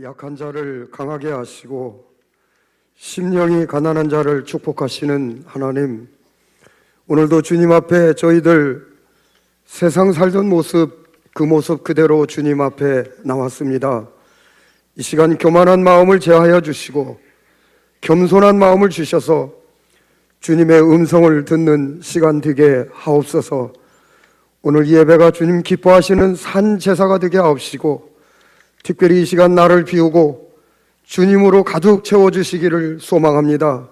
약한 자를 강하게 하시고 심령이 가난한 자를 축복하시는 하나님 오늘도 주님 앞에 저희들 세상 살던 모습 그 모습 그대로 주님 앞에 나왔습니다. 이 시간 교만한 마음을 제하여 주시고 겸손한 마음을 주셔서 주님의 음성을 듣는 시간 되게 하옵소서. 오늘 이 예배가 주님 기뻐하시는 산 제사가 되게 하옵시고 특별히 이 시간 나를 비우고 주님으로 가득 채워 주시기를 소망합니다.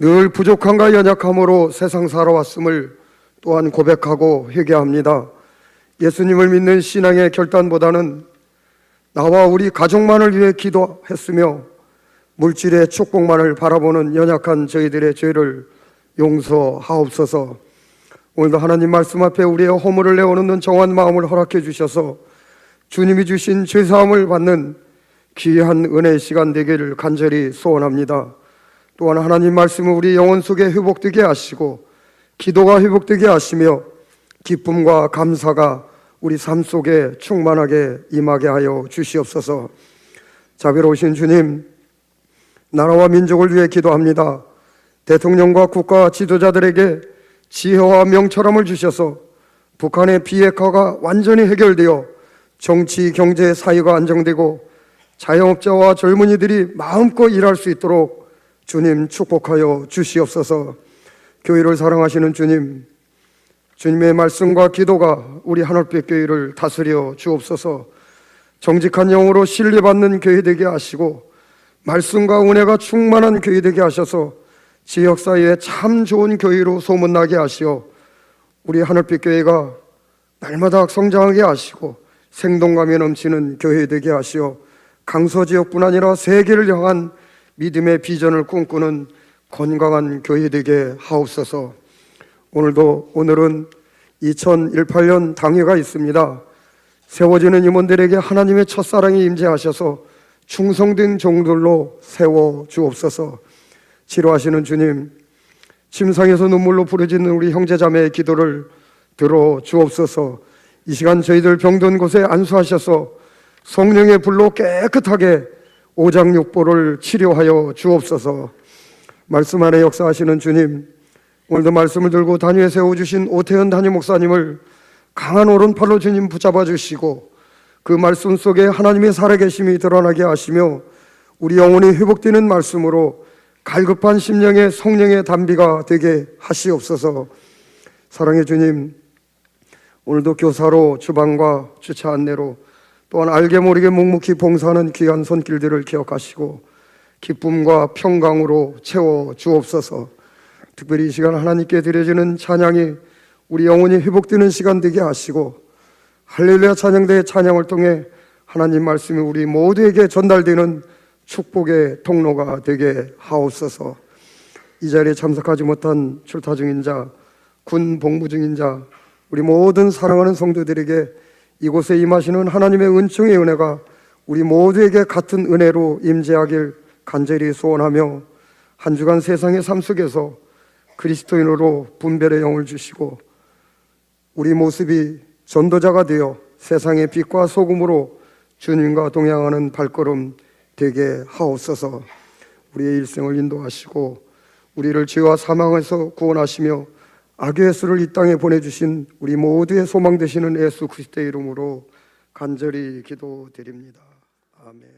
늘 부족함과 연약함으로 세상 살아왔음을 또한 고백하고 회개합니다. 예수님을 믿는 신앙의 결단보다는 나와 우리 가족만을 위해 기도했으며 물질의 축복만을 바라보는 연약한 저희들의 죄를 용서하옵소서. 오늘도 하나님 말씀 앞에 우리의 허물을 내어놓는 정한 마음을 허락해 주셔서 주님이 주신 죄사함을 받는 귀한 은혜의 시간 되기를 간절히 소원합니다. 또한 하나님 말씀을 우리 영혼 속에 회복되게 하시고 기도가 회복되게 하시며 기쁨과 감사가 우리 삶 속에 충만하게 임하게 하여 주시옵소서. 자비로우신 주님, 나라와 민족을 위해 기도합니다. 대통령과 국가 지도자들에게 지혜와 명철함을 주셔서 북한의 비핵화가 완전히 해결되어 정치, 경제, 사회가 안정되고 자영업자와 젊은이들이 마음껏 일할 수 있도록 주님 축복하여 주시옵소서. 교회를 사랑하시는 주님, 주님의 말씀과 기도가 우리 하늘빛 교회를 다스려 주옵소서. 정직한 영으로 신뢰받는 교회 되게 하시고 말씀과 은혜가 충만한 교회 되게 하셔서 지역 사회에 참 좋은 교회로 소문나게 하시어 우리 하늘빛 교회가 날마다 성장하게 하시고 생동감이 넘치는 교회 되게 하시어 강서 지역뿐 아니라 세계를 향한 믿음의 비전을 꿈꾸는 건강한 교회 되게 하옵소서. 오늘도 오늘은 2018년 당회가 있습니다. 세워지는 임원들에게 하나님의 첫사랑이 임재하셔서 충성된 종들로 세워 주옵소서. 치료하시는 주님, 침상에서 눈물로 부르짖는 우리 형제자매의 기도를 들어 주옵소서. 이 시간 저희들 병든 곳에 안수하셔서 성령의 불로 깨끗하게 오장육보를 치료하여 주옵소서. 말씀 안에 역사하시는 주님, 오늘도 말씀을 들고 단위에 세워주신 오태현 단위 목사님을 강한 오른팔로 주님 붙잡아 주시고 그 말씀 속에 하나님의 살아계심이 드러나게 하시며 우리 영혼이 회복되는 말씀으로 갈급한 심령의 성령의 담비가 되게 하시옵소서. 사랑의 주님, 오늘도 교사로 주방과 주차 안내로 또한 알게 모르게 묵묵히 봉사하는 귀한 손길들을 기억하시고 기쁨과 평강으로 채워 주옵소서. 특별히 이 시간 하나님께 드려지는 찬양이 우리 영혼이 회복되는 시간 되게 하시고 할렐루야 찬양대의 찬양을 통해 하나님 말씀이 우리 모두에게 전달되는 축복의 통로가 되게 하옵소서. 이 자리에 참석하지 못한 출타 중인 자, 군 복무 중인 자, 우리 모든 사랑하는 성도들에게 이곳에 임하시는 하나님의 은총의 은혜가 우리 모두에게 같은 은혜로 임재하길 간절히 소원하며 한 주간 세상의 삶 속에서 그리스도인으로 분별의 영을 주시고 우리 모습이 전도자가 되어 세상의 빛과 소금으로 주님과 동행하는 발걸음 되게 하옵소서. 우리의 일생을 인도하시고 우리를 죄와 사망에서 구원하시며 악의 수를 이 땅에 보내주신 우리 모두의 소망 되시는 예수 그리스도의 이름으로 간절히 기도드립니다. 아멘.